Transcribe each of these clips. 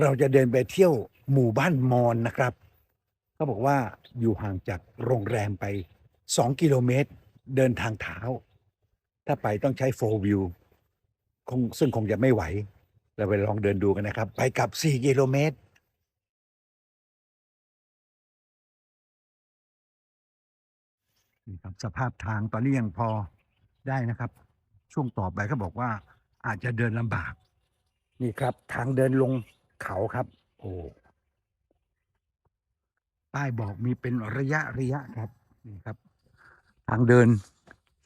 เราจะเดินไปเที่ยวหมู่บ้านมอนนะครับเขาบอกว่าอยู่ห่างจากโรงแรมไป 2 กิโลเมตร เดินทางเท้า ถ้าไปต้องใช้โฟวิวคงซึ่งคงจะไม่ไหว เราไปลองเดินดูกันนะครับ ไปกลับ 4 กิโลเมตรนี่ครับสภาพทางตอนนี้ยังพอได้นะครับ ช่วงต่อไปเขาบอกว่าอาจจะเดินลำบาก นี่ครับ ทางเดินลง เขาครับ โอ้ป้ายบอกมีเป็นระยะระยะครับนี่ครับ ทางเดิน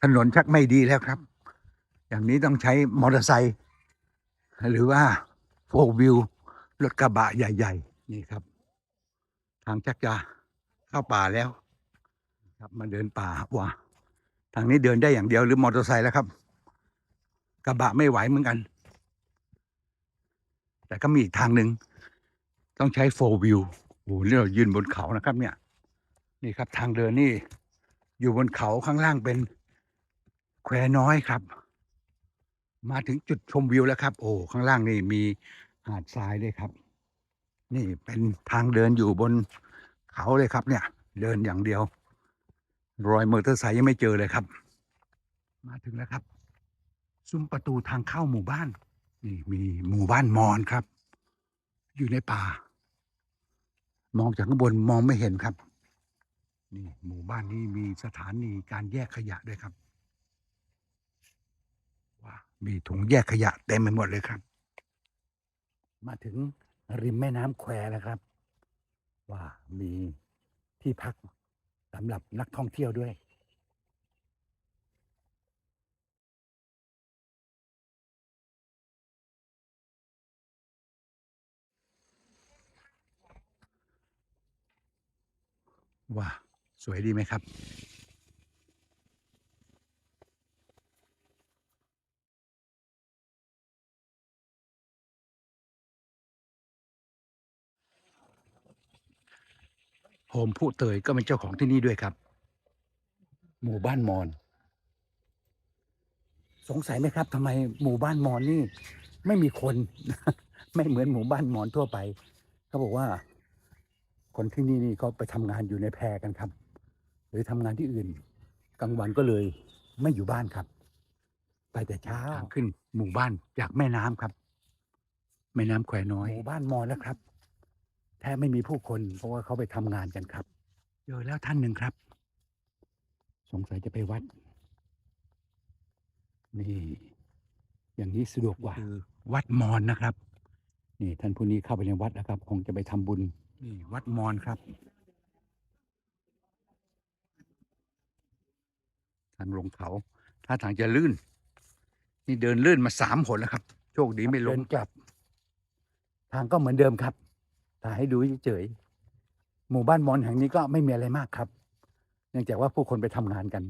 ถนนชักไม่ดีแล้วครับ อย่างนี้ต้องใช้มอเตอร์ไซค์หรือว่าโฟวิวรถกระบะใหญ่ ๆ นี่ครับ ทางชักจะเข้าป่าแล้ว ครับมาเดินป่าว่ะทางนี้เดินได้อย่างเดียวหรือมอเตอร์ไซค์แล้วครับ กระบะไม่ไหวเหมือนกัน แต่ก็มีอีกทางหนึ่งต้องใช้โฟวิวโอ้โหนี่เรายืนบนเขานะครับ เนี่ย นี่ครับทางเดินนี่ อยู่บนเขาข้างล่างเป็นแควน้อยครับ มาถึงจุดชมวิวแล้วครับ โอ้ข้างล่างนี่มีหาดทรายด้วยครับ นี่เป็นทางเดินอยู่บนเขาเลยครับ เนี่ย เดินอย่างเดียว รอยมอเตอร์ไซค์ยังไม่เจอเลยครับ มาถึงแล้วครับ ซุ้มประตูทางเข้าหมู่บ้าน นี่มีหมู่บ้านมอนครับ อยู่ในป่า มองจากข้างบนมองไม่เห็นครับ นี่หมู่บ้านนี้มีสถานีการแยกขยะด้วยครับว้ามีถุงแยกขยะเต็มไปหมดเลยครับ มาถึงริมแม่น้ำแควแล้วครับ ว่ามีที่พักสำหรับนักท่องเที่ยวด้วย ว้าสวยดีไหมครับ โฮมผู้เตยก็เป็นเจ้าของที่นี่ด้วยครับ หมู่บ้านมอน สงสัยไหมครับทำไมหมู่บ้านมอนนี่ ไม่มีคน ไม่เหมือนหมู่บ้านมอนทั่วไป เขาบอกว่า คนที่นี่นี่เขาไปทำงานอยู่ในแพรกันครับ หรือทำงานที่อื่นกลางวันก็เลยไม่อยู่บ้านครับ ไปแต่เช้าขึ้นหมู่บ้านจากแม่น้ำครับ แม่น้ำแควน้อยหมู่บ้านมอนแล้วครับแทบไม่มีผู้คน เพราะว่าเขาไปทำงานกันครับเจอแล้วท่านหนึ่งครับ สงสัยจะไปวัด นี่ อย่างนี้สะดวกกว่าคือวัดมอนนะครับ นี่ท่านผู้นี้เข้าไปในวัดนะครับ คงจะไปทำบุญ นี่วัดมอนครับ ทางลงเขาถ้าทางจะลื่น นี่เดินลื่นมาสามหนแล้วครับ โชคดีไม่ล้มกลับ ทางก็เหมือนเดิมครับถ่าให้ดูเฉยๆหมู่บ้านมอนแห่งนี้ก็ไม่มีอะไรมากครับ เนื่องจากว่าผู้คนไปทำงานกัน